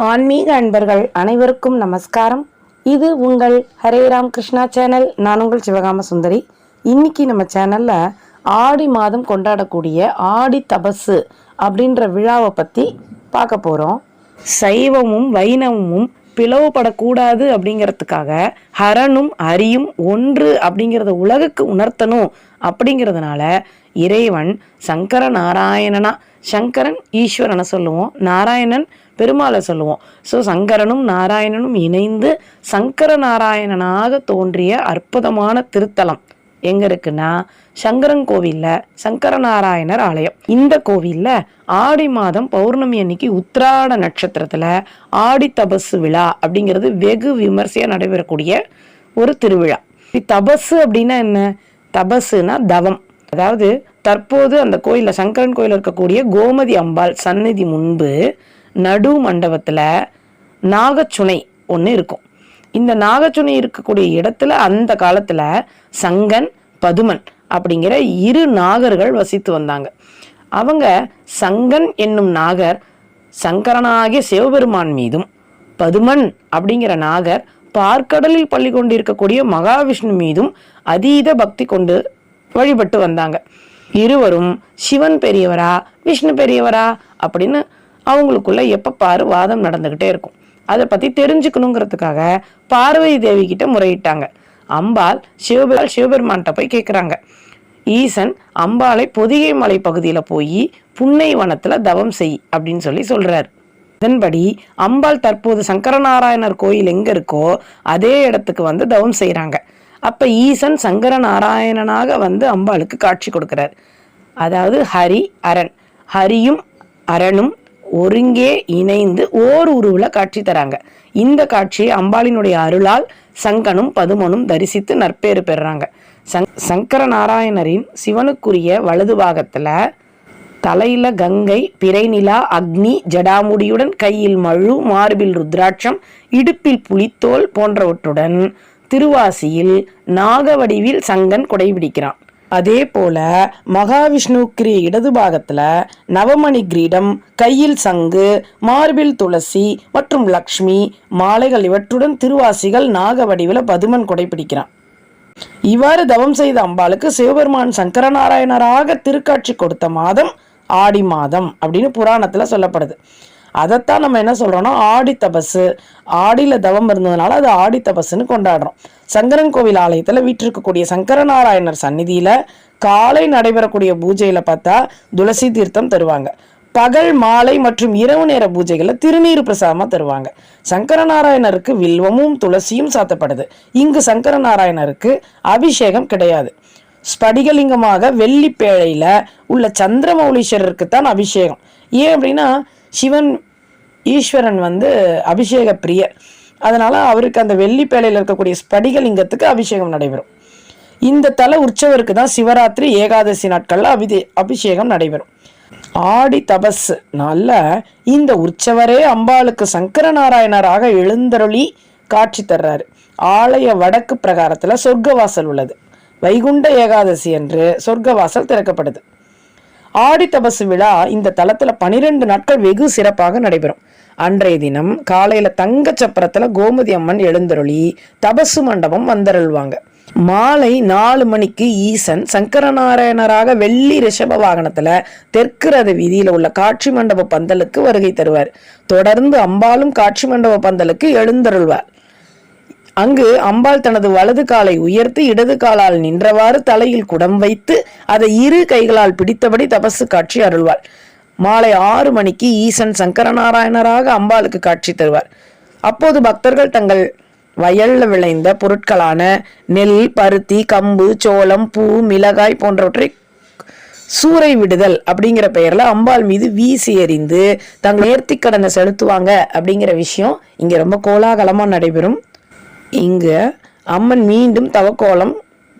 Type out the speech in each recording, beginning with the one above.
ஆன்மீக அன்பர்கள் அனைவருக்கும் நமஸ்காரம். இது உங்கள் ஹரே ராம் கிருஷ்ணா சேனல். நான் உங்கள் சிவகாம சுந்தரி. இன்னைக்கு நம்ம சேனலில் ஆடி மாதம் கொண்டாடக்கூடிய ஆடி தபசு அப்படின்ற விழாவை பற்றி பார்க்க போகிறோம் சைவமும் வைணவமும் பிளவுபடக்கூடாது அப்படிங்கிறதுக்காக ஹரனும் ஹரியும் ஒன்று அப்படிங்கிறத உலகுக்கு உணர்த்தணும் அப்படிங்கிறதுனால இறைவன் சங்கர நாராயணனா சங்கரன் ஈஸ்வரனை சொல்லுவோம். நாராயணன் பெருமாளை சொல்லுவோம். ஸோ சங்கரனும் நாராயணனும் இணைந்து சங்கர நாராயணனாக தோன்றிய அற்புதமான திருத்தலம் எங்க இருக்குன்னா சங்கரன் கோவில்ல சங்கர நாராயணர் ஆலயம். இந்த கோவில்ல ஆடி மாதம் பௌர்ணமி அன்னைக்கு உத்திராட நட்சத்திரத்துல ஆடி தபசு விழா அப்படிங்கிறது வெகு விமர்சையா நடைபெறக்கூடிய ஒரு திருவிழா. தபசு அப்படின்னா என்ன? தபசுனா தவம். அதாவது தற்போது அந்த கோயில்ல சங்கரன் கோயிலில் இருக்கக்கூடிய கோமதி அம்பாள் சந்நிதி முன்பு நடு மண்டபத்துல நாகச்சுனை ஒன்று இருக்கும். இந்த நாகச்சுனை இருக்கக்கூடிய இடத்துல அந்த காலத்துல சங்கன் பதுமன் அப்படிங்கிற இரு நாகர்கள் வசித்து வந்தாங்க. அவங்க சங்கன் என்னும் நாகர் சங்கரனாகிய சிவபெருமான் மீதும் பதுமன் அப்படிங்கிற நாகர் பார்க்கடலில் பள்ளி கொண்டிருக்கக்கூடிய மகாவிஷ்ணு மீதும் அதீத பக்தி கொண்டு வழிபட்டு வந்தாங்க. இருவரும் சிவன் பெரியவரா விஷ்ணு பெரியவரா அப்படின்னு அவங்களுக்குள்ள எப்போ பாரு வாதம் நடந்துக்கிட்டே இருக்கும். அதை பற்றி தெரிஞ்சுக்கணுங்கிறதுக்காக பார்வதி தேவி கிட்ட முறையிட்டாங்க. அம்பாள் சிவபெருமாள் சிவபெருமான்கிட்ட போய் கேட்குறாங்க ஈசன் அம்பாளை பொதிகை மலை பகுதியில் போய் புன்னை வனத்தில் தவம் செய் அப்படின்னு சொல்லி சொல்கிறார் அதன்படி அம்பாள் தற்போது சங்கரநாராயணர் கோயில் எங்கே இருக்கோ அதே இடத்துக்கு வந்து தவம் செய்கிறாங்க அப்போ ஈசன் சங்கரநாராயணனாக வந்து அம்பாளுக்கு காட்சி கொடுக்கிறார். அதாவது ஹரி அரண். ஹரியும் அரணும் ஒருங்கே இணைந்து ஓர் உருவில் காட்சி தராங்க. இந்த காட்சியை அம்பாளினுடைய அருளால் சங்கனும் பதுமனும் தரிசித்து நற்பேறு பெறுறாங்க சங் சங்கர நாராயணரின் சிவனுக்குரிய வலது பாகத்தில் தலையில கங்கை பிறைநிலா அக்னி ஜடாமுடியுடன் கையில் மழு மார்பில் ருத்ராட்சம் இடுப்பில் புலித்தோல் போன்றவற்றுடன் திருவாசியில் நாகவடிவில் சங்கன் கொடைபிடிக்கிறான் அதே போல மகாவிஷ்ணுவுக்குரிய இடது பாகத்துல நவமணி கிரீடம் கையில் சங்கு மார்பில் துளசி மற்றும் லக்ஷ்மி மாலைகள் இவற்றுடன் திருவாசிகள் நாக வடிவில் பதுமன் கொடைபிடிக்கிறான். இவ்வாறு தவம் செய்த அம்பாளுக்கு சிவபெருமான் சங்கரநாராயணராக திருக்காட்சி கொடுத்த மாதம் ஆடி மாதம் அப்படின்னு புராணத்துல சொல்லப்படுது. அதைத்தான் நம்ம என்ன சொல்கிறோன்னா ஆடி தபசு. ஆடியில் தவம் இருந்ததுனால அது ஆடி தபசுன்னு கொண்டாடுறோம். சங்கரன் கோவில் ஆலயத்தில் வீட்டிருக்கக்கூடிய சங்கரநாராயணர் சந்நிதியில் காலை நடைபெறக்கூடிய பூஜையில் பார்த்தா துளசி தீர்த்தம் தருவாங்க. பகல் மாலை மற்றும் இரவு நேர பூஜைகளில் திருநீர் பிரசாதமாக தருவாங்க. சங்கரநாராயணருக்கு வில்வமும் துளசியும் சாத்தப்படுது. இங்கு சங்கரநாராயணருக்கு அபிஷேகம் கிடையாது. ஸ்படிகலிங்கமாக வெள்ளிப்பேழையில் உள்ள சந்திரமௌலீஸ்வரருக்கு தான் அபிஷேகம். ஏன் அப்படின்னா சிவன் ஈஸ்வரன் வந்து அபிஷேக பிரியர். அதனால் அவருக்கு அந்த வெள்ளி இருக்கக்கூடிய ஸ்படிகலிங்கத்துக்கு அபிஷேகம் நடைபெறும். இந்த தல உற்சவருக்கு தான் சிவராத்திரி ஏகாதசி நாட்களில் அபிதே அபிஷேகம் நடைபெறும். ஆடி தபஸ் நாள்ல இந்த உற்சவரே அம்பாளுக்கு சங்கரநாராயணராக எழுந்தருளி காட்சி தர்றாரு. ஆலய வடக்கு பிரகாரத்தில் சொர்க்கவாசல் உள்ளது. வைகுண்ட ஏகாதசி என்று சொர்க்கவாசல் திறக்கப்படுது. ஆடி தபசு விழா இந்த தளத்தில் பனிரெண்டு நாட்கள் வெகு சிறப்பாக நடைபெறும். அன்றைய தினம் காலையில தங்க சப்பரத்துல கோமதி அம்மன் எழுந்தருளி தபசு மண்டபம் வந்தருள்வாங்க. மாலை நாலு மணிக்கு ஈசன் சங்கரநாராயணராக வெள்ளி ரிஷப வாகனத்துல தெற்கு ரத வீதியில உள்ள காட்சி மண்டப பந்தலுக்கு வருகை தருவார். தொடர்ந்து அம்பாலும் காட்சி மண்டப பந்தலுக்கு எழுந்தருள்வார். அங்கு அம்பாள் தனது வலது காலை உயர்த்தி இடது காலால் நின்றவாறு தலையில் குடம் வைத்து அதை இரு கைகளால் பிடித்தபடி தபசு காட்சி அருள்வாள். மாலை ஆறு மணிக்கு ஈசன் சங்கரநாராயணராக அம்பாளுக்கு காட்சி தருவார். அப்போது பக்தர்கள் தங்கள் வயல்ல விளைந்த பொருட்களான நெல் பருத்தி கம்பு சோளம் பூ மிளகாய் போன்றவற்றை சூறை விடுதல் அப்படிங்கிற பெயரில் அம்பாள் மீது வீசி எறிந்து தங்கள் நேர்த்திக் கடனை செலுத்துவாங்க அப்படிங்கிற விஷயம் இங்கே ரொம்ப கோலாகலமாக நடைபெறும். இங்கு அம்மன் மீண்டும் தவக்கோலம்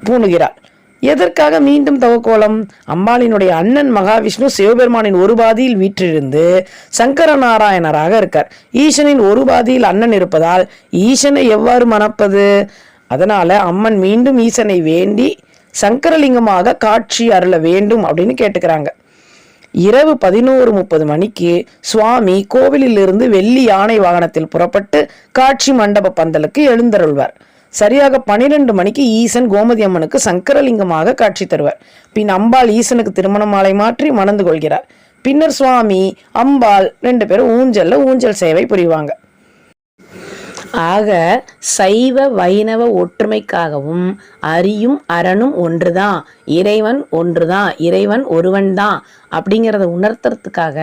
பூணுகிறாள். எதற்காக மீண்டும் தவக்கோலம்? அம்பாளினுடைய அண்ணன் மகாவிஷ்ணு சிவபெருமானின் ஒரு பாதியில் வீற்றிருந்து சங்கர நாராயணராக இருக்கார். ஈசனின் ஒரு பாதியில் அண்ணன் இருப்பதால் ஈசனை எவ்வாறு மணப்பது? அதனால அம்மன் மீண்டும் ஈசனை வேண்டி சங்கரலிங்கமாக காட்சி அருள வேண்டும் அப்படின்னு கேட்டுக்கிறாங்க. இரவு பதினோரு முப்பது மணிக்கு சுவாமி கோவிலிலிருந்து வெள்ளி யானை வாகனத்தில் புறப்பட்டு காட்சி மண்டப பந்தலுக்கு எழுந்தருள்வார். சரியாக பனிரெண்டு மணிக்கு ஈசன் கோமதி அம்மனுக்கு சங்கரலிங்கமாக காட்சி தருவார். பின் அம்பாள் ஈசனுக்கு திருமண மாலை மாற்றி மணந்து கொள்கிறார். பின்னர் சுவாமி அம்பாள் ரெண்டு பேரும் ஊஞ்சல்ல ஊஞ்சல் சேவை புரிவாங்க. ஆக சைவ வைணவ ஒற்றுமைக்காகவும் அரியும் அரணும் ஒன்றுதான் இறைவன் ஒன்றுதான் இறைவன் ஒருவன்தான் அப்படிங்கிறத உணர்த்துறதுக்காக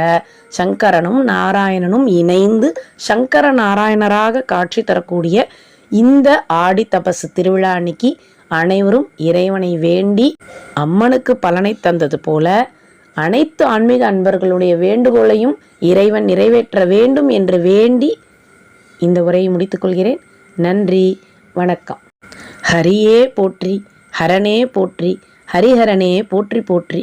சங்கரனும் நாராயணனும் இணைந்து சங்கர நாராயணராக காட்சி தரக்கூடிய இந்த ஆடி தபசு திருவிழா அன்னைக்கு அனைவரும் இறைவனை வேண்டி அம்மனுக்கு பலனை தந்தது போல அனைத்து ஆன்மீக அன்பர்களுடைய வேண்டுகோளையும் இறைவன் நிறைவேற்ற வேண்டும் என்று வேண்டி இந்த உரையை முடித்துக்கொள்கிறேன் நன்றி வணக்கம். ஹரியே போற்றி ஹரனே போற்றி ஹரிஹரனே போற்றி போற்றி.